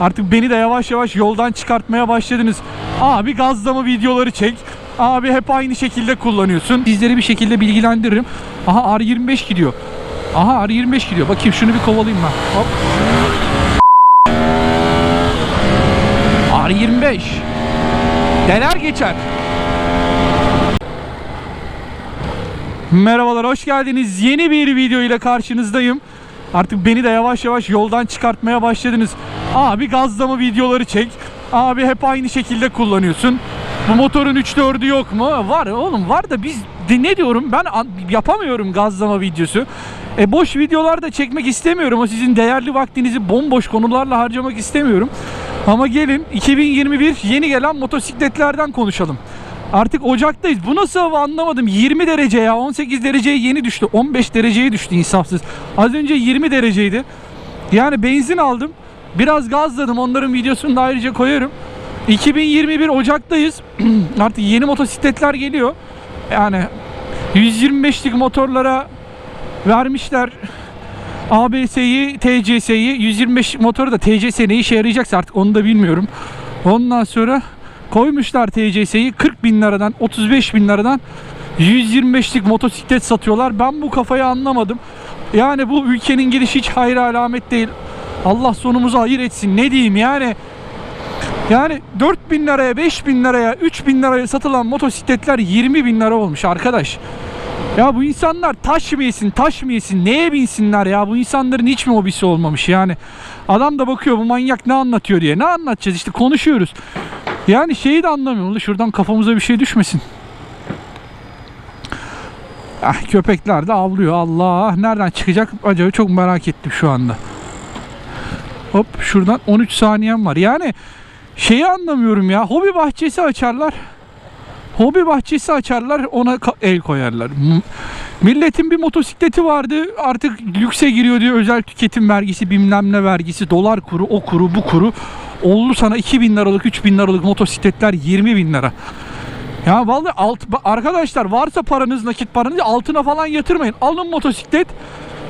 Artık beni de yavaş yavaş yoldan çıkartmaya başladınız. Abi gazlama videoları çek. Abi hep aynı şekilde kullanıyorsun. Sizleri bir şekilde bilgilendiririm. Aha R25 gidiyor. Aha R25 gidiyor. Bakayım şunu bir kovalayayım ben. Hop. R25. Neler geçer? Merhabalar, hoş geldiniz. Yeni bir video ile karşınızdayım. Artık beni de yavaş yavaş yoldan çıkartmaya başladınız. Abi gazlama videoları çek. Abi hep aynı şekilde kullanıyorsun. Bu motorun 3-4'ü yok mu? Var oğlum var da biz ne diyorum ben yapamıyorum gazlama videosu. E boş videolar da çekmek istemiyorum. O sizin değerli vaktinizi bomboş konularla harcamak istemiyorum. Ama gelin 2021 yeni gelen motosikletlerden konuşalım. Artık Ocak'tayız. Bu nasıl hava anlamadım. 20 derece ya. 18 dereceye yeni düştü. 15 dereceye düştü insafsız. Az önce 20 dereceydi. Yani benzin aldım. Biraz gazladım. Onların videosunu da ayrıca koyarım. 2021 Ocak'tayız. Artık yeni motosikletler geliyor. Yani 125'lik motorlara vermişler ABS'yi, TCS'yi, 125 motoru da TCS ne işe yarayacaksa artık onu da bilmiyorum. Ondan sonra koymuşlar TCS'yi 40 bin liradan 35 bin liradan 125'lik motosiklet satıyorlar. Ben bu kafayı anlamadım. Yani bu ülkenin gidişi hiç hayır alamet değil. Allah sonumuzu hayır etsin. Ne diyeyim yani. Yani 4 bin liraya, 5 bin liraya, 3 bin liraya satılan motosikletler 20 bin lira olmuş arkadaş. Ya bu insanlar taş mı yesin, taş mı yesin, neye binsinler ya? Bu insanların hiç mi hobisi olmamış yani? Adam da bakıyor bu manyak ne anlatıyor diye. Ne anlatacağız işte konuşuyoruz. Yani şeyi de anlamıyorum. Şuradan kafamıza bir şey düşmesin. Ah köpekler de avlıyor. Allah nereden çıkacak acaba çok merak ettim şu anda. Hop şuradan 13 saniyem var. Yani şeyi anlamıyorum ya. Hobi bahçesi açarlar. Hobi bahçesi açarlar ona el koyarlar. Milletin bir motosikleti vardı artık lükse giriyor diyor özel tüketim vergisi bilmem ne vergisi dolar kuru o kuru bu kuru oldu sana 2000 liralık 3000 liralık motosikletler 20 bin lira. Ya vallahi alt, arkadaşlar varsa paranız nakit paranız altına falan yatırmayın alın motosiklet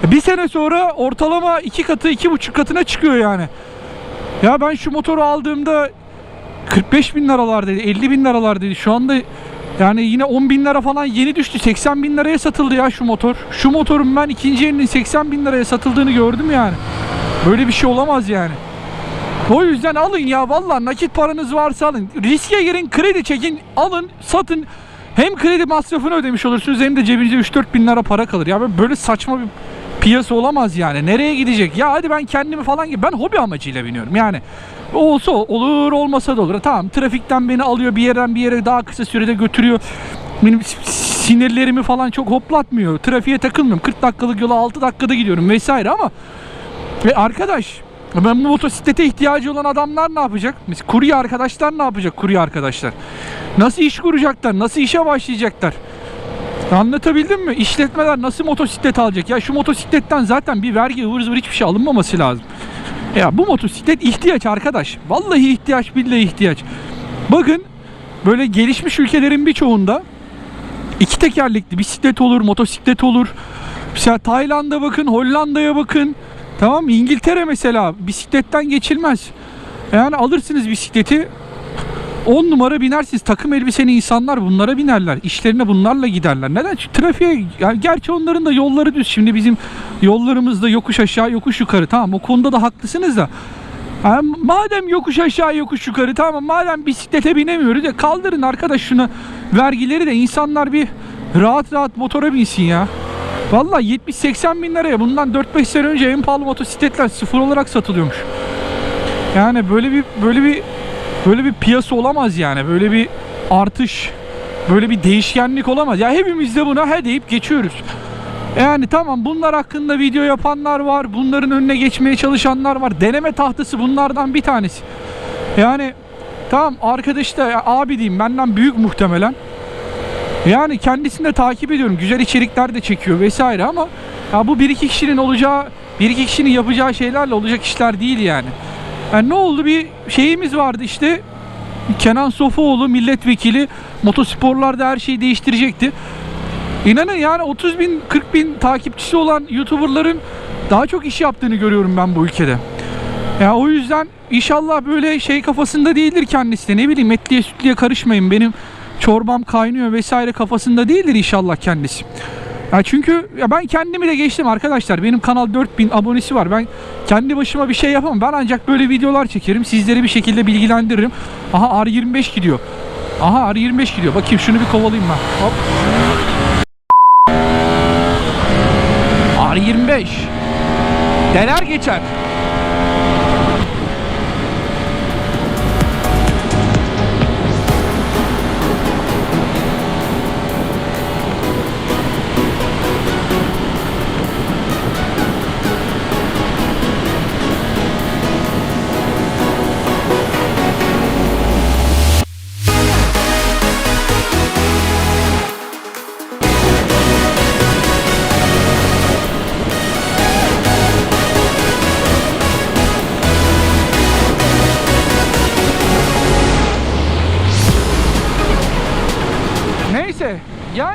bir sene sonra ortalama iki katı iki buçuk katına çıkıyor yani. Ya ben şu motoru aldığımda 45 bin liralardaydı 50 bin liralardaydı şu anda yani yine 10 bin lira falan yeni düştü. 80 bin liraya satıldı ya şu motor. Şu motorun ben ikinci elinin 80 bin liraya satıldığını gördüm yani. Böyle bir şey olamaz yani. O yüzden alın ya vallahi nakit paranız varsa alın. Riske girin kredi çekin alın satın. Hem kredi masrafını ödemiş olursunuz hem de cebinize 3-4 bin lira para kalır. Ya böyle saçma bir piyasa olamaz yani nereye gidecek ya hadi ben kendimi falan gibi ben hobi amacıyla biniyorum yani olsa olur olmasa da olur tamam trafikten beni alıyor bir yerden bir yere daha kısa sürede götürüyor benim sinirlerimi falan çok hoplatmıyor trafiğe takılmıyorum 40 dakikalık yola 6 dakikada gidiyorum vesaire ama ve arkadaş ben bu motosiklete ihtiyacı olan adamlar ne yapacak? Kurye arkadaşlar ne yapacak kurye arkadaşlar? Nasıl iş kuracaklar? Nasıl işe başlayacaklar? Anlatabildim mi? İşletmeler nasıl motosiklet alacak? Ya şu motosikletten zaten bir vergi ıvır zıvır hiçbir şey alınmaması lazım. Ya bu motosiklet ihtiyaç arkadaş. Vallahi ihtiyaç billahi ihtiyaç. Bakın böyle gelişmiş ülkelerin birçoğunda iki tekerlekli bisiklet olur, motosiklet olur. Mesela Tayland'a bakın, Hollanda'ya bakın. Tamam? İngiltere mesela bisikletten geçilmez. Yani alırsınız bisikleti 10 numara binersiniz. Takım elbiseli insanlar bunlara binerler. İşlerine bunlarla giderler. Neden? Çünkü trafiğe yani gerçi onların da yolları düz. Şimdi bizim yollarımızda yokuş aşağı yokuş yukarı. Tamam o konuda da haklısınız da. Ha, madem yokuş aşağı yokuş yukarı tamam madem bisiklete binemiyoruz ya kaldırın arkadaş şunu vergileri de insanlar bir rahat rahat motora binsin ya. Vallahi 70-80 bin liraya bundan 4-5 sene önce en pahalı motosikletler sıfır olarak satılıyormuş. Yani böyle bir böyle bir böyle bir piyasa olamaz yani. Böyle bir artış, böyle bir değişkenlik olamaz. Ya hepimiz de buna he deyip geçiyoruz. Yani tamam bunlar hakkında video yapanlar var. Bunların önüne geçmeye çalışanlar var. Deneme tahtası bunlardan bir tanesi. Yani tamam arkadaş da abi diyeyim benden büyük muhtemelen. Yani kendisini de takip ediyorum. Güzel içerikler de çekiyor vesaire ama ya bu bir iki kişinin olacağı, bir iki kişinin yapacağı şeylerle olacak işler değil yani. Yani ne oldu bir şeyimiz vardı işte Kenan Sofuoğlu milletvekili motosporlarda her şeyi değiştirecekti. İnanın yani 30 bin 40 bin takipçisi olan YouTuber'ların daha çok iş yaptığını görüyorum ben bu ülkede. Ya o yüzden inşallah böyle şey kafasında değildir kendisi de. Ne bileyim etliye sütliye karışmayın. Benim çorbam kaynıyor vesaire kafasında değildir inşallah kendisi. Ya çünkü ya ben kendimi de geçtim arkadaşlar. Benim kanal 4000 abonesi var. Ben kendi başıma bir şey yapamam. Ben ancak böyle videolar çekerim. Sizleri bir şekilde bilgilendiririm. Aha R25 gidiyor. Aha R25 gidiyor. Bakayım şunu bir kovalayayım ben. Hop. R25. Deler geçer.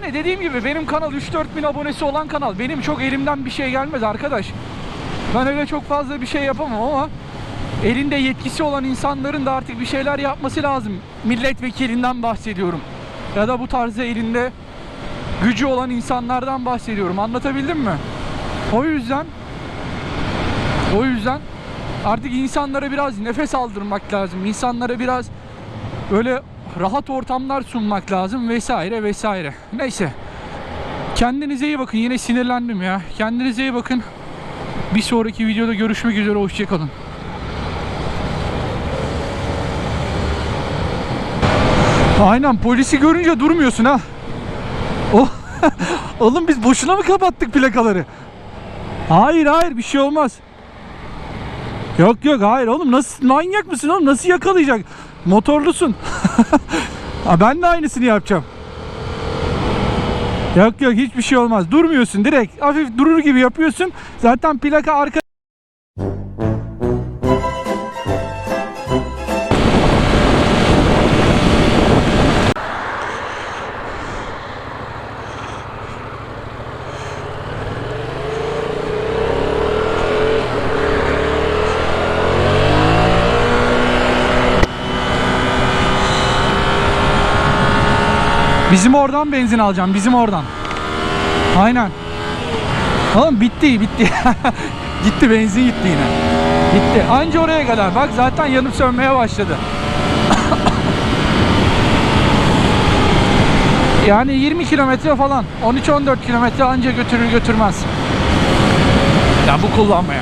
Yani dediğim gibi benim kanal 3-4 bin abonesi olan kanal. Benim çok elimden bir şey gelmez arkadaş. Ben öyle çok fazla bir şey yapamam ama elinde yetkisi olan insanların da artık bir şeyler yapması lazım. Milletvekilinden bahsediyorum. Ya da bu tarzda elinde gücü olan insanlardan bahsediyorum. Anlatabildim mi? O yüzden o yüzden artık insanlara biraz nefes aldırmak lazım. İnsanlara biraz böyle rahat ortamlar sunmak lazım vesaire vesaire. Neyse. Kendinize iyi bakın. Yine sinirlendim ya. Kendinize iyi bakın. Bir sonraki videoda görüşmek üzere. Hoşçakalın. Aynen polisi görünce durmuyorsun ha. Oh. Oğlum biz boşuna mı kapattık plakaları? Hayır hayır bir şey olmaz. Yok yok hayır oğlum nasıl manyak mısın oğlum nasıl yakalayacak? Motorlusun. ben de aynısını yapacağım. Yok yok hiçbir şey olmaz. Durmuyorsun direkt hafif durur gibi yapıyorsun. Zaten plaka arka Bizim oradan benzin alacağım. Bizim oradan. Aynen. Oğlum bitti bitti. gitti benzin gitti yine. Gitti. Anca oraya kadar. Bak zaten yanıp sönmeye başladı. yani 20 kilometre falan. 13-14 kilometre anca götürür götürmez. Ya bu kullanmaya.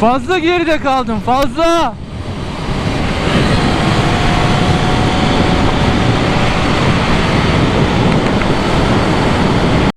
Fazla geride kaldım fazla.